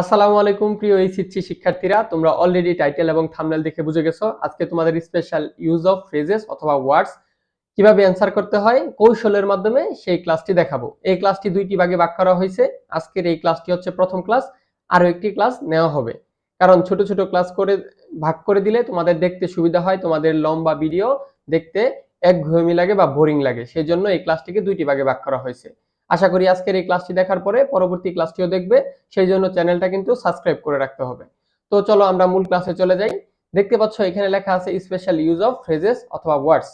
আসসালামু আলাইকুম, প্রিয় এইচএসসি শিক্ষার্থীরা। তোমরা অলরেডি টাইটেল এবং থাম্বনেল দেখে বুঝে গেছো। আজকে তোমাদের স্পেশাল ইউজ অফ ফ্রেজেস অথবা ওয়ার্ডস কীভাবে অ্যান্সার করতে হয়, কৌশলের মাধ্যমে সেই ক্লাসটি দেখাবো। এই ক্লাসটি দুইটি ভাগে ভাগ করা হয়েছে। আজকের এই ক্লাসটি হচ্ছে প্রথম ক্লাস আরও একটি ক্লাস নেওয়া হবে। কারণ ছোট ছোট ক্লাস করে ভাগ করে দিলে তোমাদের দেখতে সুবিধা হয়, তোমাদের লম্বা ভিডিও দেখতে একঘেয়েমি লাগে বা বোরিং লাগে। সেই জন্য এই ক্লাসটিকে দুইটি ভাগে ভাগ করা হয়েছে। আশা করি আজকের এই ক্লাসটি দেখার পরে পরবর্তী ক্লাসটিও দেখবে। সেই জন্য চ্যানেলটা কিন্তু সাবস্ক্রাইব করে রাখতে হবে। তো চলো আমরা মূল ক্লাসে চলে যাই। দেখতে পাচ্ছ, এখানে লেখা আছে স্পেশাল ইউজ অফ ফ্রেজেস অথবা ওয়ার্ডস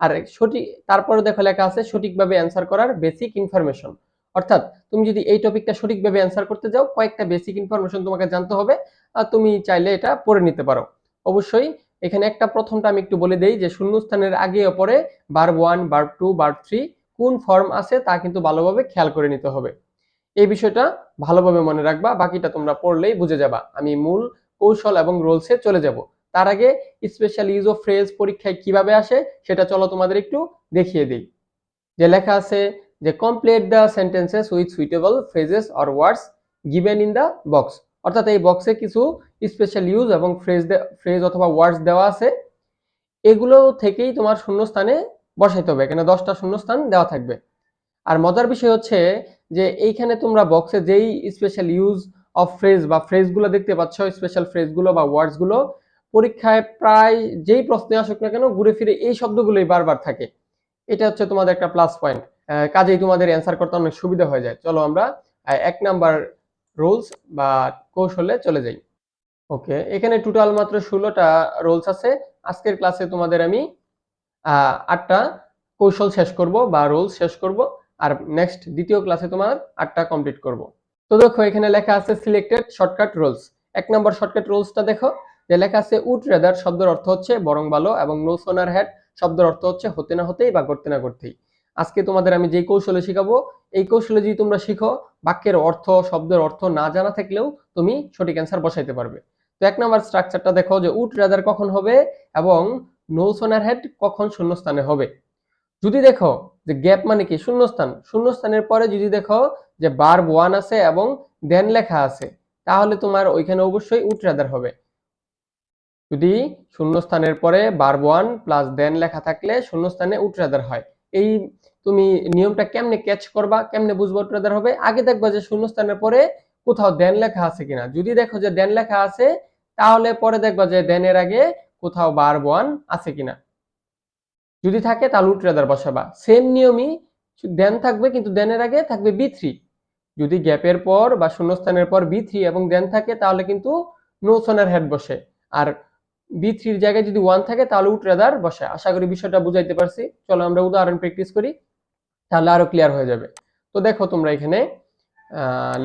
আর সঠিক তারপরে দেখো লেখা আছে সঠিকভাবে অ্যান্সার করার বেসিক ইনফরমেশন অর্থাৎ তুমি যদি এই টপিকটা সঠিকভাবে অ্যান্সার করতে যাও, কয়েকটা বেসিক ইনফরমেশন তোমাকে জানতে হবে। আর তুমি চাইলে এটা পড়ে নিতে পারো। অবশ্যই এখানে একটা প্রথমটা আমি একটু বলে দেই যে শূন্যস্থানের আগে পরে, বার ওয়ান বার টু বার থ্রি কোন ফর্ম আছে তা কিন্তু ভালোভাবে খেয়াল করে নিতে হবে। এই বিষয়টা ভালোভাবে মনে রাখবা, বাকিটা তোমরা পড়লেই বুঝে যাবা। আমি মূল কৌশল এবং রোলসে চলে যাব। তার আগে স্পেশাল ইউজ অফ ফ্রেজ পরীক্ষায় কীভাবে আসে সেটা চলো তোমাদের একটু দেখিয়ে দিই। যে লেখা আছে যে complete the sentences with suitable phrases or words given in the box অর্থাৎ এই বক্সে কিছু স্পেশাল ইউজ এবং ফ্রেজ ফ্রেজ অথবা ওয়ার্ডস দেওয়া আছে। এগুলো থেকেই তোমার শূন্যস্থানে বসাইতে হবে, এখানে দশটা শূন্যস্থান দেওয়া থাকবে। আর মজার বিষয় হচ্ছে যে এইখানে তোমরা বক্সে যেই স্পেশাল ইউজ অফ ফ্রেজ বা ফ্রেজগুলো দেখতে পাচ্ছ স্পেশাল ফ্রেজগুলো বা ওয়ার্ডসগুলো পরীক্ষায় প্রায় যেই প্রশ্নে আসুক না কেন ঘুরে ফিরে এই শব্দগুলোই বারবার থাকে। এটা হচ্ছে তোমাদের একটা প্লাস পয়েন্ট কাজেই তোমাদের অ্যান্সার করতে অনেক সুবিধা হয়ে যায়। চলো আমরা এক নাম্বার রুলস বা কৌশলে চলে যাই। ওকে এখানে টোটাল মাত্র ষোলোটা রোলস আছে। আজকের ক্লাসে তোমাদের আমি আটটা কৌশল শেষ করব বা রোলস শেষ করব। আর নেক্সট দ্বিতীয় ক্লাসে তোমার আটটা কমপ্লিট করব। তো দেখো, এখানে লেখা আছে সিলেক্টেড শর্টকাট রোলস এক নম্বর শর্টকাট রোলসটা দেখো, যে লেখা আছে উড রেদার শব্দের অর্থ হচ্ছে বরং ভালো এবং নো সোনার হ্যাড শব্দের অর্থ হচ্ছে হতে না হতেই বা করতে না করতেই। আজকে তোমাদের আমি যে কৌশলে শিখাবো, এই কৌশলে যদি তোমরা শিখো, বাক্যের অর্থ, শব্দের অর্থ না জানা থাকলেও তুমি সঠিক অ্যান্সার বসাইতে পারবে। তো এক নম্বর স্ট্রাকচারটা দেখো, যে উড রেদার কখন হবে এবং নো সোনার হেড কখন শূন্যস্থানে হবে? যদি দেখো যে গ্যাপ মানে কি? শূন্যস্থান। শূন্যস্থানের পরে যদি দেখো যে বার্ব ওয়ান আছে এবং দেন লেখা আছে, তাহলে তোমার ওইখানে অবশ্যই উড রেদার হবে। যদি শূন্যস্থানের পরে বার্ব ওয়ান প্লাস দেন লেখা থাকলে শূন্যস্থানে উড রেদার হয়। এই তুমি নিয়মটা কেমনে ক্যাচ করবা, কেমনে বুঝব উড রেদার হবে? আগে দেখবা যে শূন্যস্থানের পরে কোথাও দেন লেখা আছে কিনা। যদি দেখো যে দেন লেখা আছে, তাহলে পরে দেখবা যে দেনের আগে কোথাও বার ওয়ান আছে কিনা? যদি থাকে তাহলে উড বসাবা। সেম নিয়মই দেন থাকবে, কিন্তু দেনের আগে থাকবে বি থ্রি যদি গ্যাপের পর বা শূন্যস্থানের পর বি থ্রি এবং দেন থাকে, তাহলে কিন্তু নো সোনার হেড বসে। আর বি থ্রির জায়গায় যদি ওয়ান থাকে, তাহলে উড রেদার বসে। আশা করি বিষয়টা বুঝাইতে পারছি। চলো আমরা উদাহরণ প্র্যাকটিস করি, তাহলে আরও ক্লিয়ার হয়ে যাবে। তো দেখো তোমরা এখানে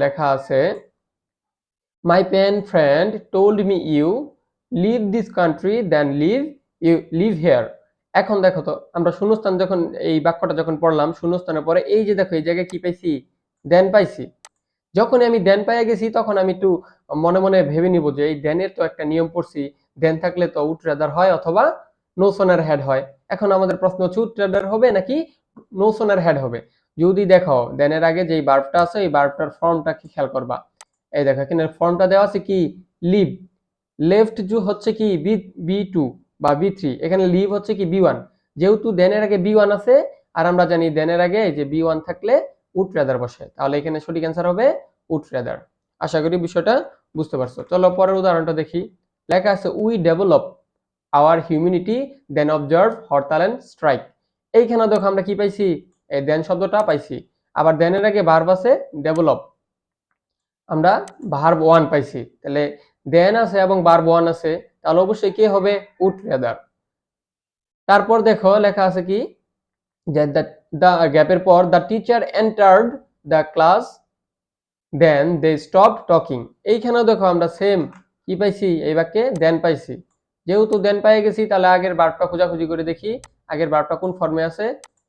লেখা আছে my pen friend told me you leave this country then leave you leave here এখন দেখো তো, আমরা শূন্যস্থান যখন, এই বাক্যটা যখন পড়লাম, শূন্যস্থানের পরে এই যে দেখো, এই জায়গায় কি পাইছি? দেন পাইছি। যখন আমি দেন পাইয়া গেছি, তখন আমি একটু মনে মনে ভেবে নিব যে, এই দেনের তো একটা নিয়ম পড়ছি। দেন থাকলে তো উট রেদার হয় অথবা নো সোনার হেড হয়। এখন আমাদের প্রশ্ন হচ্ছে উট রেদার হবে নাকি নো সোনার হেড হবে? যদি দেখো দেনের আগে যে বার্বটা আছে, এই বার্বটার ফর্মটা কি খেয়াল করবা? এই দেখো, এখানে ফর্মটা দেওয়া আছে কি? লিভ লেফট জু হচ্ছে কি বি বি টু বা বি থ্রি, এখানে লিভ হচ্ছে কি বি ওয়ান। যেহেতু দেনের আগে বি ওয়ান আছে, আর আমরা জানি দেনের আগে যে বি ওয়ান থাকলে উট রেদার বসে। তাহলে এখানে সঠিক অ্যান্সার হবে উট রেদার আশা করি বিষয়টা বুঝতে পারছ। চলো পরের উদাহরণটা দেখি। লেখা আছে we develop our humanity then observe hartal and strike এইখানে দেখো আমরা কি পাইছি? এই দেন শব্দটা পাইছি। আবার দেনের আগে ভার্ব আছে ডেভেলপ আমরা ভার্ব ওয়ান পাইছি। তাহলে দেন আছে এবং ভার্ব ওয়ান আছে, তাহলে অবশ্যই কি হবে? উড রেদার তারপর দেখো, লেখা আছে কি? যে দ্য গ্যাপের পর the teacher entered the class then they stop talking এইখানেও দেখো আমরা সেম কি পাইছি? এই বাক্যে দেন পাইছি। যেহেতু দেন পাই গেছি, তাহলে আগের বার্বটা খোঁজাখুঁজি করে দেখি, আগের বার্বটা কোন ফর্মে আছে?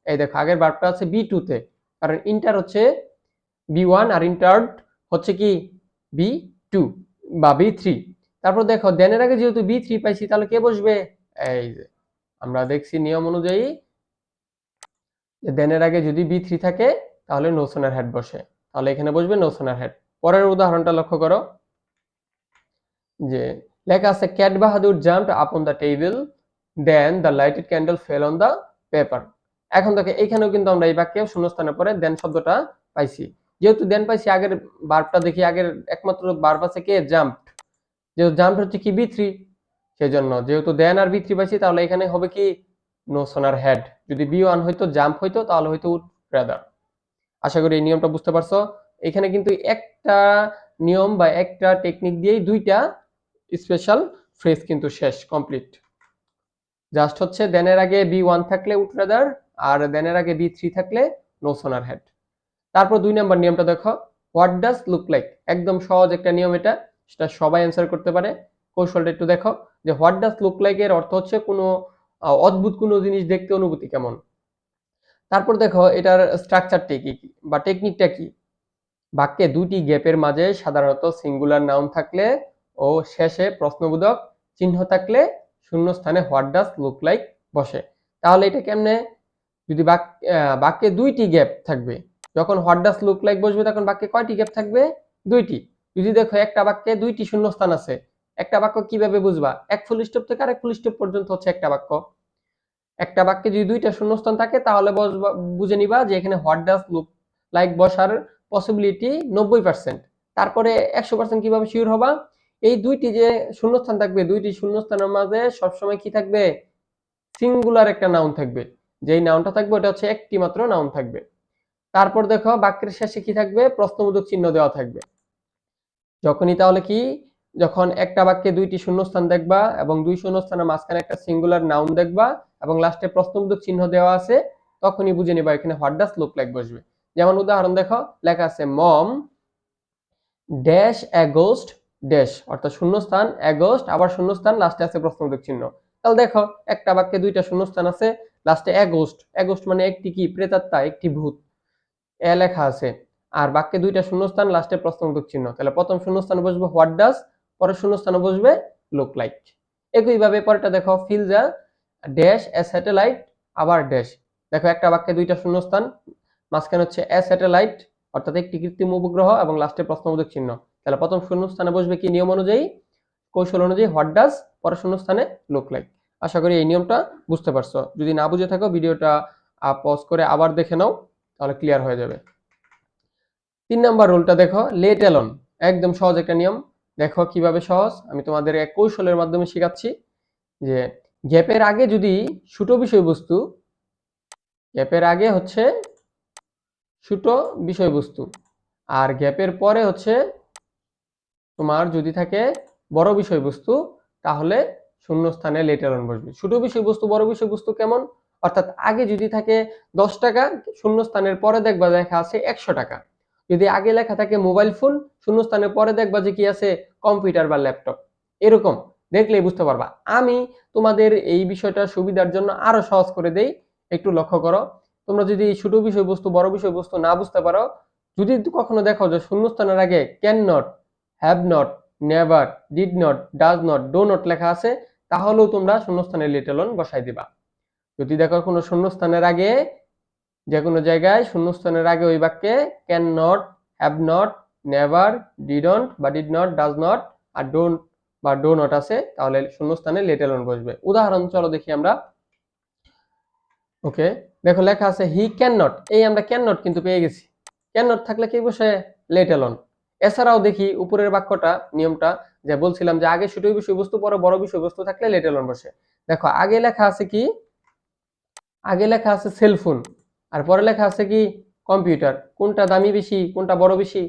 এই দেখো, আগের বার্বটা আছে বি টুতে কারণ ইন্টার হচ্ছে বি ওয়ান আর ইন্টার্ড হচ্ছে কি? বি টু বা বি থ্রি তারপর দেখো দেনের আগে যেহেতু বি থ্রি পাইছি, তাহলে কে বসবে? এই যে, আমরা দেখছি নিয়ম অনুযায়ী দেনের আগে যদি বি থ্রি থাকে, তাহলে নোসোনার হেড বসে। তাহলে এখানে বসবে নোসোনার হেড পরের উদাহরণটা লক্ষ্য করো। যে, লেখা আছে cat Bahadur jumped upon the table then the lighted candle fell on the paper এখন দেখো এখানেও কিন্তু আমরা এই বাক্যে শূন্যস্থানের পরে দেন শব্দটা পাইছি। যেহেতু দেন পাইছি আগের বার্বটা দেখি, আগের একমাত্র বার্ব আছে কে? জাম্প। যেহেতু জাম্প হচ্ছে কি বি থ্রি সেই জন্য যেহেতু দেন আর বি থ্রি পাইছি, তাহলে এখানে হবে কি? নো সোনার হেড যদি বি ওয়ান হইতো, জাম্প হইতো, তাহলে হয়তো উড রাদার আশা করি এই নিয়মটা বুঝতে পারছ। এখানে কিন্তু একটা নিয়ম বা একটা টেকনিক দিয়েই দুইটা স্পেশাল ফ্রেজ কিন্তু শেষ কমপ্লিট জাস্ট হচ্ছে দেনের আগে বি ওয়ান থাকলে উড রাদার আর দেনের আগে বি থ্রি থাকলে নো সোনার হেড তারপর দুই নম্বর নিয়মটা দেখো হোয়াট ডাজ লুক লাইক একদম সহজ একটা নিয়ম এটা, সেটা সবাই অ্যান্সার করতে পারে। কৌশলটা একটু দেখো, যে হোয়াট ডাজ লুক লাইক এর অর্থ হচ্ছে কোনো অদ্ভুত কোনো জিনিস দেখতে অনুভূতি কেমন? তারপর দেখো, এটার স্ট্রাকচারটি কি কি বা টেকনিকটা কি? বাক্যে দুটি গ্যাপের মাঝে সাধারণত সিঙ্গুলার নাউন থাকলে ও শেষে প্রশ্নবোধক চিহ্ন থাকলে শূন্য স্থানে হোয়াট ডাজ লুক লাইক বসে। তাহলে এটা কেমনে? যদি বাক্যে দুইটি গ্যাপ থাকবে যখন হোয়াট ডাজ লুক লাইক বসবে, তখন বাক্যে কয়টি গ্যাপ থাকবে? দুইটি। যদি দেখো একটা বাক্যে দুইটি শূন্যস্থান আছে, একটা বাক্য কীভাবে বুঝবা? এক ফুল স্টপ থেকে আরেক ফুল স্টপ পর্যন্ত হচ্ছে একটা বাক্য। একটা বাক্যে যদি দুইটা শূন্যস্থান থাকে, তাহলে বুঝে নিবা যে এখানে হোয়াট ডাজ লুক লাইক বসার পসিবিলিটি নব্বই পার্সেন্ট তারপরে একশো পার্সেন্ট কীভাবে শিওর হবা? এই দুইটি যে শূন্যস্থান থাকবে, দুইটি শূন্যস্থানের মাঝে সবসময় কি থাকবে? সিঙ্গুলার একটা নাউন থাকবে। যেই নাউনটা থাকবে, ওটা হচ্ছে একটি মাত্র নাউন থাকবে। তারপর দেখো বাক্যের শেষে কি থাকবে? প্রশ্নবোধক চিহ্ন দেওয়া থাকবে। যখনই তাহলে কি? যখন একটা বাক্যে দুইটি শূন্যস্থান দেখবা এবং দুই শূন্যস্থানের মাঝখানে একটা সিঙ্গুলার নাউন দেখবা এবং লাস্টে প্রশ্নবোধক চিহ্ন দেওয়া আছে, তখনই বুঝে নিবা এখানে হোয়াট ডাস লুক লাইক বসবে। যেমন উদাহরণ দেখো, লেখা আছে মম ড্যাশ অ্যাগোস্ট ড্যাশ অর্থাৎ শূন্যস্থান অ্যাগোস্ট আবার শূন্যস্থান লাস্টে আছে প্রশ্নবোধক চিহ্ন। তাহলে দেখো, একটা বাক্যে দুইটা শূন্যস্থান আছে লাস্টে অ্যাগোস্ট অ্যাগোস্ট মানে একটি কি? প্রেতাত্মা, একটি ভূত। এ লেখা আছে। আর বাক্যে দুইটা শূন্যস্থান লাস্টে প্রশ্নবোধক চিহ্ন। তাহলে প্রথম শূন্যস্থানে বসবে হোয়াট ডাস পরের শূন্যস্থানে বসবে লুক লাইক একইভাবে পরেরটা দেখো ফিল যা ড্যাশ এ স্যাটেলাইট আবার ড্যাশ দেখো, একটা বাক্যে দুইটা শূন্যস্থান, মাঝখানে হচ্ছে এ স্যাটেলাইট অর্থাৎ একটি কৃত্রিম উপগ্রহ এবং লাস্টে প্রশ্নবোধক চিহ্ন। তাহলে প্রথম শূন্যস্থানে বসবে কি নিয়ম অনুযায়ী? কৌশল অনুযায়ী হোয়াট ডাস পরের শূন্যস্থানে লুক লাইক আশা করি এই নিয়মটা বুঝতে পারছ। যদি না বুঝে থাকো, ভিডিওটা পজ করে আবার দেখে নাও। তাহলে ক্লিয়ার হয়ে যাবে। তিন নাম্বার রুলটা দেখো লেট এলন একদম সহজ একটা নিয়ম। দেখো কীভাবে সহজ, আমি তোমাদের এক কৌশলের মাধ্যমে শেখাচ্ছি যে গ্যাপের আগে যদি ছোট বিষয়বস্তু, গ্যাপের আগে হচ্ছে ছোট বিষয়বস্তু, আর গ্যাপের পরে হচ্ছে তোমার যদি থাকে বড় বিষয়বস্তু, তাহলে শূন্য স্থানে লেট এলন বসবে। ছোট বিষয়বস্তু, বড় বিষয়বস্তু কেমন? অর্থাৎ আগে যদি থাকে দশ টাকা শূন্য স্থানের পরে দেখবা লেখা আছে একশো টাকা। যদি আগে লেখা থাকে মোবাইল ফোন শূন্য স্থানের পরে দেখবা যে কি আছে কম্পিউটার বা ল্যাপটপ। এরকম দেখলেই বুঝতে পারবা। আমি তোমাদের এই বিষয়টা সুবিধার জন্য আরও সহজ করে দেই। একটু লক্ষ্য করো, তোমরা যদি ছোট বিষয়বস্তু, বড় বিষয়বস্তু না বুঝতে পারো, যদি কখনো দেখো যে শূন্যস্থানের আগে cannot have not never did not does not do not লেখা আছে, তাহলেও তোমরা শূন্যস্থানে লিটলন বসাই দিবা। যদি দেখো কোনো শূন্যস্থানের আগে যে কোনো জায়গায় শূন্যস্থানের আগে ওই বাক্যে cannot have not never didn't বা ডিড নট ডাজ নট আর ডোন্ট বা ডো নট আছে, তাহলে শূন্যস্থানে লেটেলন বসবে। উদাহরণ, চলো দেখি আমরা। ওকে দেখো লেখা আছে হি ক্যান নট এই আমরা ক্যান নট কিন্তু পেয়ে গেছি। ক্যান নট থাকলে কি বসে? লেটেলন এছাড়াও দেখি উপরের বাক্যটা, নিয়মটা, যে বলছিলাম যে আগে ছোট বিষয়বস্তু, পরে বড় বিষয়বস্তু থাকলে লেটেলন বসে। দেখো, আগে লেখা আছে কি? আগে লেখা আছে সেলফোন আর পরে লেখা আছে কি কম্পিউটার কোনটা দামি বেশি, কোনটা বড় বেশি?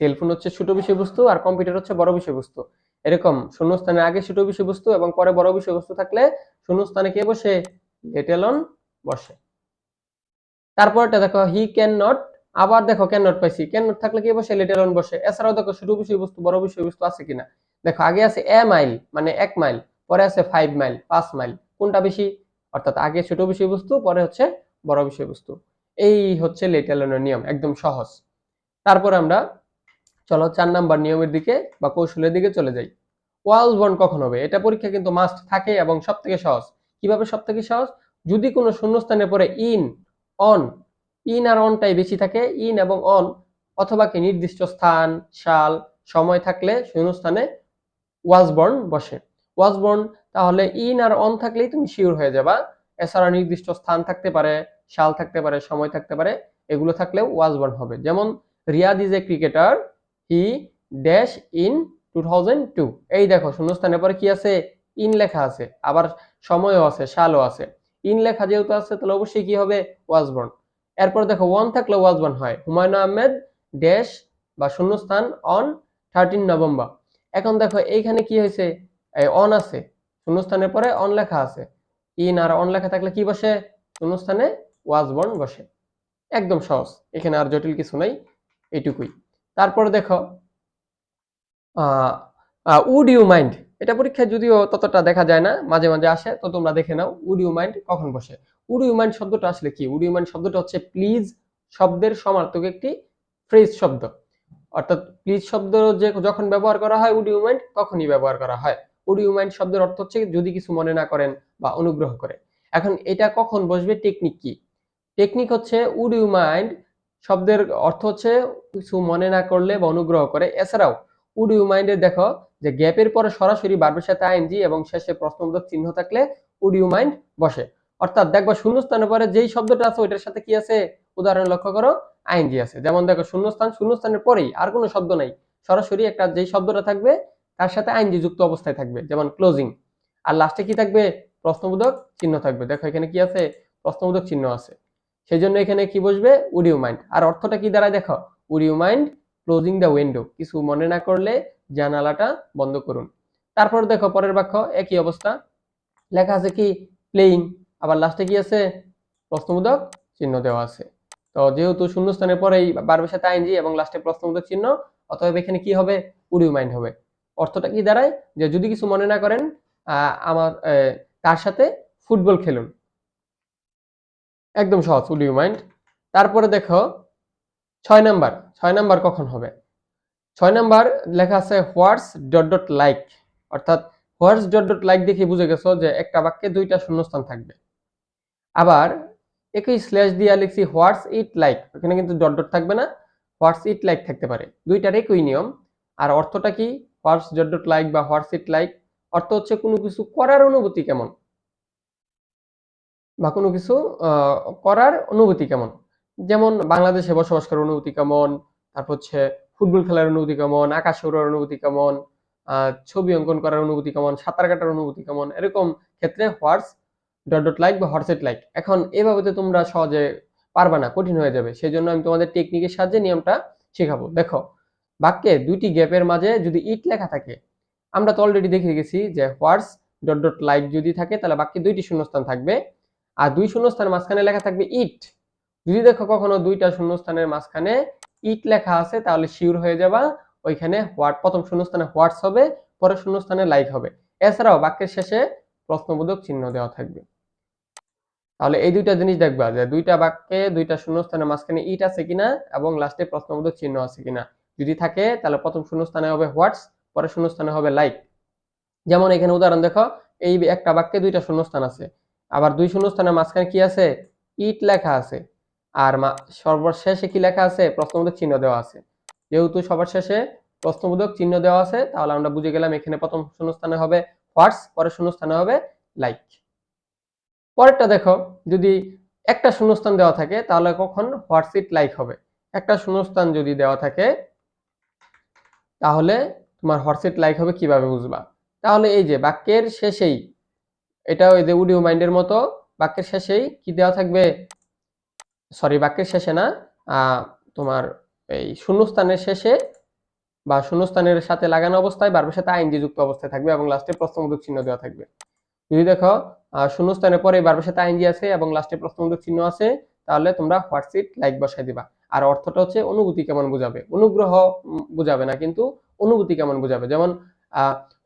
সেলফোন হচ্ছে ছোট বিষয়বস্তু আর কম্পিউটার হচ্ছে বড় বিষয়বস্তু। এরকম শূন্যস্থানে আগে ছোট বিষয়বস্তু এবং পরে বড় বিষয়বস্তু থাকলে শূন্যস্থানে কে বসে? লেটেলন বসে। তারপরটা দেখো হি ক্যান নট আবার দেখো ক্যান নট পাইছি। ক্যান নট থাকলে কে বসে? লেটেলন বসে। এছাড়াও দেখো ছোট বিষয়বস্তু, বড় বিষয়বস্তু আছে কিনা? দেখো, আগে আছে এ মাইল মানে এক মাইল পরে আছে ফাইভ মাইল পাঁচ মাইল কোনটা বেশি? অর্থাৎ আগে ছোট বিষয়বস্তু, পরে হচ্ছে বড় বিষয়বস্তু। এই হচ্ছে লেটেলনের নিয়ম, একদম সহজ। তারপর আমরা চলো চার নাম্বার নিয়মের দিকে বা কৌশলের দিকে চলে যাই। ওয়ালস বন্ড কখন হবে? এটা পরীক্ষা কিন্তু মাস্ট থাকে এবং সব থেকে সহজ। কীভাবে সব থেকে সহজ? যদি কোনো শূন্যস্থানের পরে ইন অন ইন আর অনটাই বেশি থাকে ইন এবং অন অথবা কি নির্দিষ্ট স্থান, সাল, সময় থাকলে শূন্যস্থানে বর্ন বসে। ওয়াজ বর্ন তাহলে ইন আর অন থাকলেই তুমি শিওর হয়ে যাবা। এছাড়া নির্দিষ্ট স্থান থাকতে পারে, সাল থাকতে পারে, সময় থাকতে পারে, এগুলো থাকলেও ওয়াজ বর্ন হবে। যেমন, Riyad is a cricketer he dash in two thousand two এই দেখো, শূন্যস্থানের পরে কি আছে? ইন লেখা আছে। আবার সময়ও আছে, সালও আছে। ইন লেখা যেহেতু আছে, তাহলে অবশ্যই কি হবে? ওয়াজ বর্ন এরপর দেখো ওয়ান থাকলে ওয়াজ বর্ন হয়। হুমায়ুন আহমেদ ড্যাশ বা শূন্যস্থান অন থার্টিন নভেম্বর। এখন দেখো, এইখানে কি হয়েছে? অন আছে, শূন্যস্থানের পরে অন লেখা আছে। ইন আর অন লেখা থাকলে কি বসে? শূন্যস্থানে ওয়াজ বর্ন বসে। একদম সহজ, এখানে আর জটিল কিছু নাই, এটুকুই। তারপর দেখো উড ইউ মাইন্ড এটা পরীক্ষায় যদিও ততটা দেখা যায় না, মাঝে মাঝে আসে, তো তোমরা দেখে নাও উড ইউ মাইন্ড কখন বসে? উড ইউ মাইন্ড শব্দটা আসলে কি? উড ইউ মাইন্ড শব্দটা হচ্ছে প্লিজ শব্দের সমার্থক একটি ফ্রেজ শব্দ। অর্থাৎ প্লিজ শব্দ যে যখন ব্যবহার করা হয় উড ইউ মাইন্ড তখনই ব্যবহার করা হয়। উড মাইন্ড শব্দের অর্থ হচ্ছে যদি কিছু মনে না করেন বা অনুগ্রহ করে। এখন এটা কখন বসবে? টেকনিক কি? টেকনিক হচ্ছে উড ইউ মাইন্ড শব্দের অর্থ হচ্ছে কিছু মনে না করলে বা অনুগ্রহ করে। এছাড়াও উড ইউ মাইন্ডে দেখো যে গ্যাপের পরে সরাসরি বার্বের সাথে আইনজি এবং শেষে প্রশ্নবোধক চিহ্ন থাকলে উড ইউ মাইন্ড বসে। অর্থাৎ দেখবা শূন্যস্থানের পরে যেই শব্দটা আছে ওইটার সাথে কি আছে? উদাহরণ লক্ষ্য করো আইনজি আছে। যেমন দেখো শূন্যস্থান, শূন্যস্থানের পরেই আর কোনো শব্দ নাই। সরাসরি একটা যেই শব্দটা থাকবে তার সাথে আইনজি যুক্ত অবস্থায় থাকবে, যেমন ক্লোজিং আর লাস্টে কি থাকবে? প্রশ্নবোধক চিহ্ন থাকবে। দেখো এখানে কি আছে? প্রশ্নবোধক চিহ্ন আছে। সেই জন্য এখানে কি বসবে? উড ইউ মাইন্ড আর অর্থটা কি দাঁড়ায়? দেখো would you mind closing the window কিছু মনে না করলে জানালাটা বন্ধ করুন। তারপর দেখো, পরের বাক্য, একই অবস্থা। লেখা আছে কি? প্লেইং আবার লাস্টে কি আছে? প্রশ্নবোধক চিহ্ন দেওয়া আছে। তো যেহেতু শূন্যস্থানের পরেই বারবার সাথে আইনজি এবং লাস্টে প্রশ্নবোধক চিহ্ন, অতএব এখানে কি হবে? উড ইউ মাইন্ড হবে। অর্থটা কি দাঁড়ায়? যে যদি কিছু মনে না করেন আমার তার সাথে? ফুটবল খেলুন। একদম সহজ উড ইউ মাইন্ড? তারপরে দেখো, ছয় নাম্বার ছয় নাম্বার কখন হবে? ছয় নাম্বার লেখা আছে হোয়াটস ডট ডট লাইক। অর্থাৎ হোয়াটস ডট ডট লাইক দেখে বুঝে গেছো যে একটা বাক্যে দুইটা শূন্যস্থান থাকবে। আবার একই স্ল্যাশ দিয়ে লিখছি হোয়াটস ইট লাইক। ওখানে কিন্তু ডট ডট থাকবে না, হোয়াটস ইট লাইক থাকতে পারে। দুইটার একই নিয়ম। আর অর্থটা কি? ডট ডট লাইক বা হোয়াটস ইট লাইক অর্থ হচ্ছে কোনো কিছু করার অনুভূতি কেমন? বা কোনো কিছু করার অনুভূতি কেমন? যেমন বাংলাদেশে বসবাস করার অনুভূতি কেমন? তারপর হচ্ছে ফুটবল খেলার অনুভূতি কেমন? আকাশ উড়ার অনুভূতি কেমন? ছবি অঙ্কন করার অনুভূতি কেমন? সাঁতার কাটার অনুভূতি কেমন? এরকম ক্ষেত্রে হোয়াটস ডট ডট লাইক বা হোয়াটসএট লাইক এখন এভাবে তো তোমরা সহজে পারবা না, কঠিন হয়ে যাবে। সেই জন্য আমি তোমাদের টেকনিকের সাহায্যে নিয়মটা শেখাবো। দেখো বাক্যে দুইটি গ্যাপের মাঝে যদি ইট লেখা থাকে, আমরা তো অলরেডি দেখে গেছি যে হোয়াটস ডট ডট লাইক যদি থাকে, তাহলে বাক্যে দুইটি শূন্যস্থান থাকবে। আর দুই শূন্যস্থানের মাঝখানে লেখা থাকবে ইট। যদি দেখো কখনো দুইটা শূন্যস্থানের মাঝখানে ইট লেখা আছে, তাহলে শিওর হয়ে যাবা ওইখানে হোয়াট প্রথম শূন্যস্থানে হোয়াটস হবে, পরের শূন্যস্থানে লাইক হবে। এছাড়াও বাক্যের শেষে প্রশ্নবোধক চিহ্ন দেওয়া থাকবে। তাহলে এই দুইটা জিনিস দেখবা যে দুইটা বাক্যে দুইটা শূন্যস্থানের মাঝখানে ইট আছে কিনা এবং লাস্টে প্রশ্নবোধক চিহ্ন আছে কিনা। যদি থাকে, তাহলে প্রথম শূন্যস্থানে হবে হোয়াটস, পরের শূন্যস্থানে হবে লাইক। যেমন এখানে উদাহরণ দেখো, এই একটা বাক্যে দুইটা শূন্যস্থান আছে। আবার দুই শূন্যস্থানের মাঝখানে কি আছে? ইট লেখা আছে। আর সর্বশেষে কি লেখা আছে? প্রশ্নবোধক চিহ্ন দেওয়া আছে। যেহেতু সবার শেষে প্রশ্নবোধক চিহ্ন দেওয়া আছে, তাহলে আমরা বুঝে গেলাম এখানে প্রথম শূন্যস্থানে হবে হোয়াটস, পরের শূন্যস্থানে হবে লাইক। পরেরটা দেখো, যদি একটা শূন্যস্থান দেওয়া থাকে, তাহলে কখন? হোয়াটস ইট লাইক হবে। একটা শূন্যস্থান যদি দেওয়া থাকে তাহলে তোমার হোয়াটস ইট লাইক হবে কীভাবে বুঝবা? তাহলে এই যে বাক্যের শেষেই এটা ওই যে উডিও মাইন্ডের মতো, বাক্যের শেষেই কি দেওয়া থাকবে? সরি বাক্যের শেষে না তোমার এই শূন্যস্থানের শেষে বা শূন্যস্থানের সাথে লাগানো অবস্থায় বারবার সাথে আইনজি যুক্ত অবস্থায় থাকবে এবং লাস্টে প্রশ্নবোধক চিহ্ন দেওয়া থাকবে। যদি দেখো শূন্যস্থানের পরে বারবার সাথে আইনজি আছে এবং লাস্টে প্রশ্নবোধক চিহ্ন আছে, তাহলে তোমরা হোয়াটসঅ্যাপ লাইক বসাই দিবা। আর অর্থটা হচ্ছে অনুভূতি কেমন বোঝাবে? অনুগ্রহ বোঝাবে না, কিন্তু অনুভূতি কেমন বোঝাবে? যেমন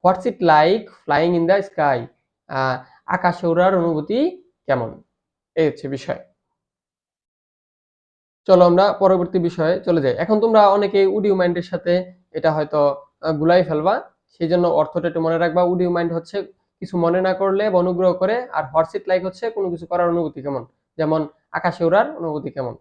what's it like flying in the sky? আকাশে ওড়ার অনুভূতি কেমন? এই হচ্ছে বিষয়। চলো আমরা পরবর্তী বিষয়ে চলে যাই। এখন তোমরা অনেকে উডিও মাইন্ডের সাথে এটা হয়তো গুলাই ফেলবা। সেই জন্য অর্থটা একটু মনে রাখবা। উডিও মাইন্ড হচ্ছে কিছু মনে না করলে অনুগ্রহ করে, আর হর্সিট লাইক হচ্ছে কোনো কিছু করার অনুভূতি কেমন? যেমন, আকাশে ওড়ার অনুভূতি কেমন?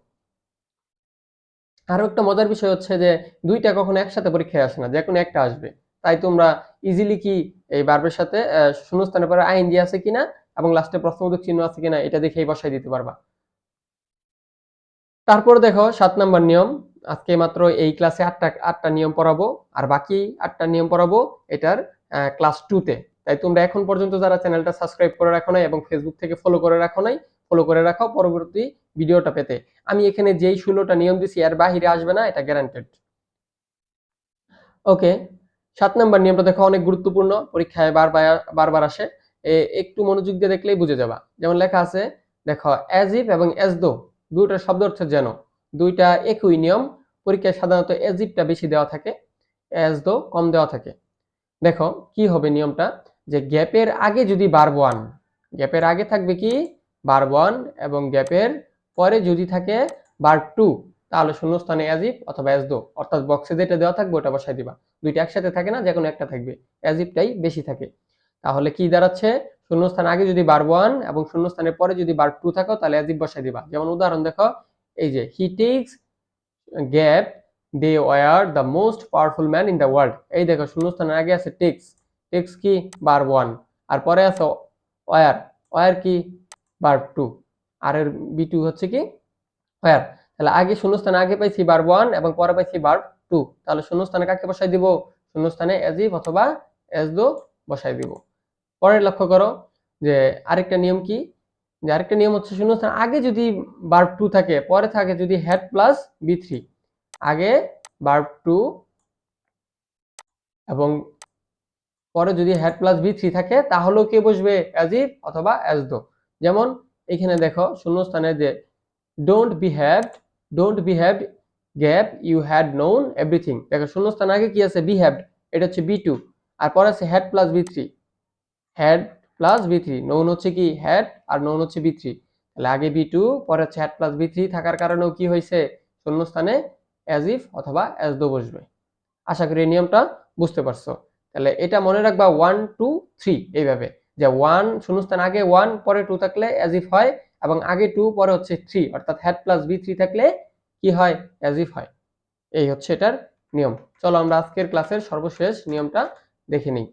আরও একটা মজার বিষয় হচ্ছে যে দুইটা কখনো একসাথে পরীক্ষায় আসে না যে কোনো একটা আসবে। তাই তোমরা ইজিলি কি এই বার্বের সাথে শূন্যস্থানের পরে আইএনজি আছে কিনা এবং লাস্টে প্রশ্নবোধক চিহ্ন আছে কিনা এটা দেখেই বসাই দিতে পারবা। তারপর দেখো সাত নাম্বার নিয়ম, আজকে মাত্র এই ক্লাসে আটটা আটটা নিয়ম পড়াবো আর বাকি আটটা নিয়ম পড়াবো এটার ক্লাস টুতে তাই তোমরা এখন পর্যন্ত যারা চ্যানেলটা সাবস্ক্রাইব করে রাখো নাই এবং ফেসবুক থেকে ফলো করে রাখো নাই ফলো করে রাখো, পরবর্তী ভিডিওটা পেতে। আমি এখানে যেই ষোলোটা নিয়ম দিছি, এর বাহিরে আসবে না, এটা গ্যারান্টেড ওকে সাত নম্বর নিয়মটা দেখো অনেক গুরুত্বপূর্ণ, পরীক্ষায় বারবার বারবার আসে। একটু মনোযোগ দিয়ে দেখলেই বুঝে যাবা। যেমন লেখা আছে, দেখো অ্যাজ ইফ এবং অ্যাজ দো দুইটা শব্দ অর্থ যেন। দুইটা একই নিয়ম, পরীক্ষায় সাধারণত অ্যাজ ইফটা বেশি দেওয়া থাকে অ্যাজ দো কম দেওয়া থাকে। দেখো, কি হবে নিয়মটা? যে গ্যাপের আগে যদি বার ওয়ান গ্যাপের আগে থাকবে কি? বার ওয়ান এবং গ্যাপের পরে যদি থাকে বার টু, তাহলে শূন্যস্থানে অ্যাজ ইফ অথবা অ্যাজ দো অর্থাৎ বক্সে যেটা দেওয়া থাকবে ওটা বসাই দিবা। দুইটা একসাথে থাকে না যে কোনো একটা থাকবে। অ্যাজ ইফটাই বেশি থাকে। তাহলে কি দাঁড়াচ্ছে? শূন্যস্থান আগে যদি বার ওয়ান এবং শূন্যস্থানের পরে যদি বার টু থাকো, তাহলে অ্যাজ ইফ বসাই দিবা। যেমন উদাহরণ দেখো, এই যে he takes gap they were the most powerful man in the world এই দেখো, শূন্যস্থানের আগে আছে টেক্স টেক্স কি? বার ওয়ান আর পরে আছে ওয়ার ওয়ার কি? বার টু আর এর বি টু হচ্ছে কি? ওয়ার তাহলে আগে শূন্যস্থানে আগে পাইছি বার ওয়ান এবং পরে পাইছি বার টু তাহলে শূন্যস্থানে কাকে বসাই দিব? শূন্যস্থানে এজ ইফ অথবা এজ দো বসাই দিব। পরে লক্ষ্য করো যে আরেকটা নিয়ম কি? যে আরেকটা নিয়ম হচ্ছে শূন্যস্থান আগে যদি বার্ব টু থাকে, পরে থাকে যদি হ্যাড প্লাস বি থ্রি আগে বার্ব টু এবং পরে যদি হ্যাড প্লাস বি থ্রি থাকে, তাহলেও কে বসবে? অ্যাজ ইফ অথবা অ্যাজ দো যেমন এখানে দেখো শূন্যস্থানে যে don't behaved don't behaved gap you had known everything দেখো শূন্যস্থান আগে কি আছে? বিহেভড এটা হচ্ছে বি টু আর পরে আছে had plus V three had plus V three known হচ্ছে কি? হ্যাড আর নোন হচ্ছে বি থ্রি তাহলে আগে বি টু পরে হচ্ছে হ্যাড প্লাস বি থ্রি থাকার কারণেও কি হয়েছে? শূন্যস্থানে অ্যাজ ইফ অথবা অ্যাজ দো বসবে। আশা করি এই নিয়মটা বুঝতে পারছ। তাহলে এটা মনে রাখবা ওয়ান টু থ্রি এইভাবে। যে ওয়ান শূন্যস্থান আগে ওয়ান পরে টু থাকলে অ্যাজ ইফ হয়, এবং আগে টু পরে হচ্ছে থ্রি অর্থাৎ হ্যাড প্লাস বি থ্রি থাকলে কি হয়? অ্যাজ ইফ হয়। এই হচ্ছে এটার নিয়ম। চলো আমরা আজকের ক্লাসের সর্বশেষ নিয়মটা দেখে নিই।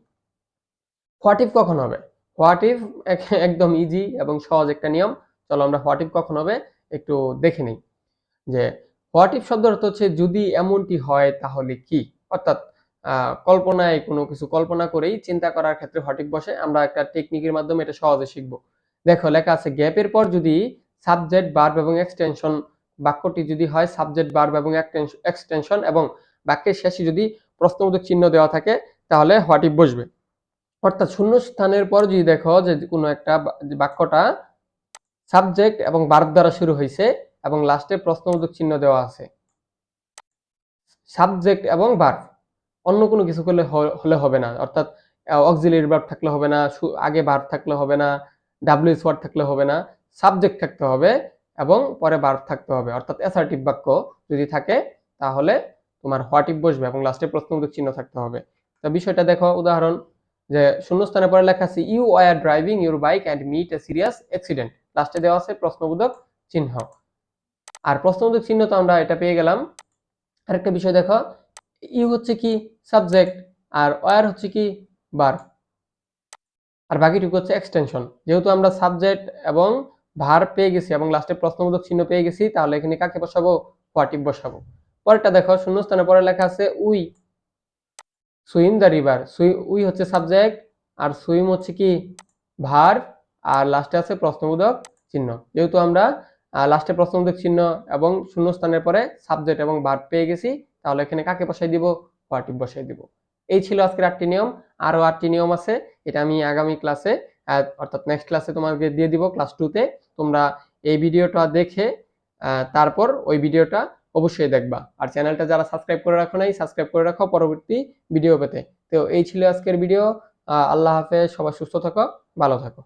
হোয়াট ইফ কখন হবে? হোয়াট ইফ একদম ইজি এবং সহজ একটা নিয়ম। চলো আমরা হোয়াট ইফ কখন হবে একটু দেখে নিই। যে হোয়াট ইফ শব্দ অর্থ হচ্ছে যদি এমনটি হয় তাহলে কি? অর্থাৎ কল্পনায় কোনো কিছু কল্পনা করেই চিন্তা করার ক্ষেত্রে ইফ বসে আমরা একটা টেকনিকের মাধ্যমে এটা সহজে শিখব। দেখো, লেখা আছে, গ্যাপের পর যদি সাবজেক্ট বার্ব এবং এক্সটেনশন বাক্যটি যদি হয় সাবজেক্ট বার্ব এবং এক্সটেনশন এবং বাক্যের শেষে যদি প্রশ্নবোধক চিহ্ন দেওয়া থাকে, তাহলে হোয়াট ইফ বসবে। অর্থাৎ শূন্য স্থানের পর যদি দেখো যে কোনো একটা বাক্যটা সাবজেক্ট এবং বার্ব দ্বারা শুরু হয়েছে এবং লাস্টে প্রশ্নবোধক চিহ্ন দেওয়া আছে। সাবজেক্ট এবং বার্ব অন্য কোনো কিছু করলে হলে হবে না। অর্থাৎ অক্সিলিয়ারি ভার্ব থাকলে হবে না আগে ভার্ব থাকলে হবে না ডাব্লিউএস ওয়ার্ড থাকলে হবে না সাবজেক্ট থাকতে হবে এবং পরে ভার্ব থাকতে হবে। অর্থাৎ অ্যাসার্টিভ বাক্য যদি থাকে, তাহলে তোমার হোয়াট ইফ বসবে এবং লাস্টে প্রশ্নবোধক চিহ্ন থাকতে হবে। তো বিষয়টা দেখো, উদাহরণ যে শূন্যস্থানে পরে লেখা আছে you are driving your bike and meet a serious accident লাস্টে দেওয়া আছে প্রশ্নবোধক চিহ্ন। আর প্রশ্নবোধক চিহ্ন তো আমরা এটা পেয়ে গেলাম। আরেকটা বিষয় দেখো ইউ হচ্ছে কি সাবজেক্ট আর ওয়ার হচ্ছে কি বার আর বাকিটুকু হচ্ছে এক্সটেনশন যেহেতু আমরা সাবজেক্ট এবং ভার পেয়ে গেছি এবং লাস্টে প্রশ্নবোধক চিহ্ন পেয়ে গেছি, তাহলে এখানে কাকে বসাবো? হোয়াট বসাবো। পরেরটা দেখো, শূন্যস্থানে পরে লেখা আছে উই। Swim the river. সুই, উই হচ্ছে সাবজেক্ট আর সুইম হচ্ছে কি ভার আর লাস্টে আছে প্রশ্নবোধক চিহ্ন। যেহেতু আমরা লাস্টে প্রশ্নবোধক চিহ্ন এবং শূন্যস্থানের পরে সাবজেক্ট এবং ভার পেয়ে গেছি তাহলে এখানে কাকে বসাই দিব? হোয়াট ইফ বসাই দিব। এই ছিল আজকের আটটি নিয়ম। আরও আটটি নিয়ম আছে, এটা আমি আগামী ক্লাসে অর্থাৎ নেক্সট ক্লাসে তোমাকে দিয়ে দিব ক্লাস টুতে তোমরা এই ভিডিওটা দেখে তারপর ওই ভিডিওটা অবশ্যই দেখবা। আর চ্যানেলটা যারা সাবস্ক্রাইব করে রাখো নাই সাবস্ক্রাইব করে রাখো পরবর্তী ভিডিও পেতে। তো এই ছিল আজকের ভিডিও আল্লাহ হাফেজ, সবাই সুস্থ থাকো, ভালো থাকো।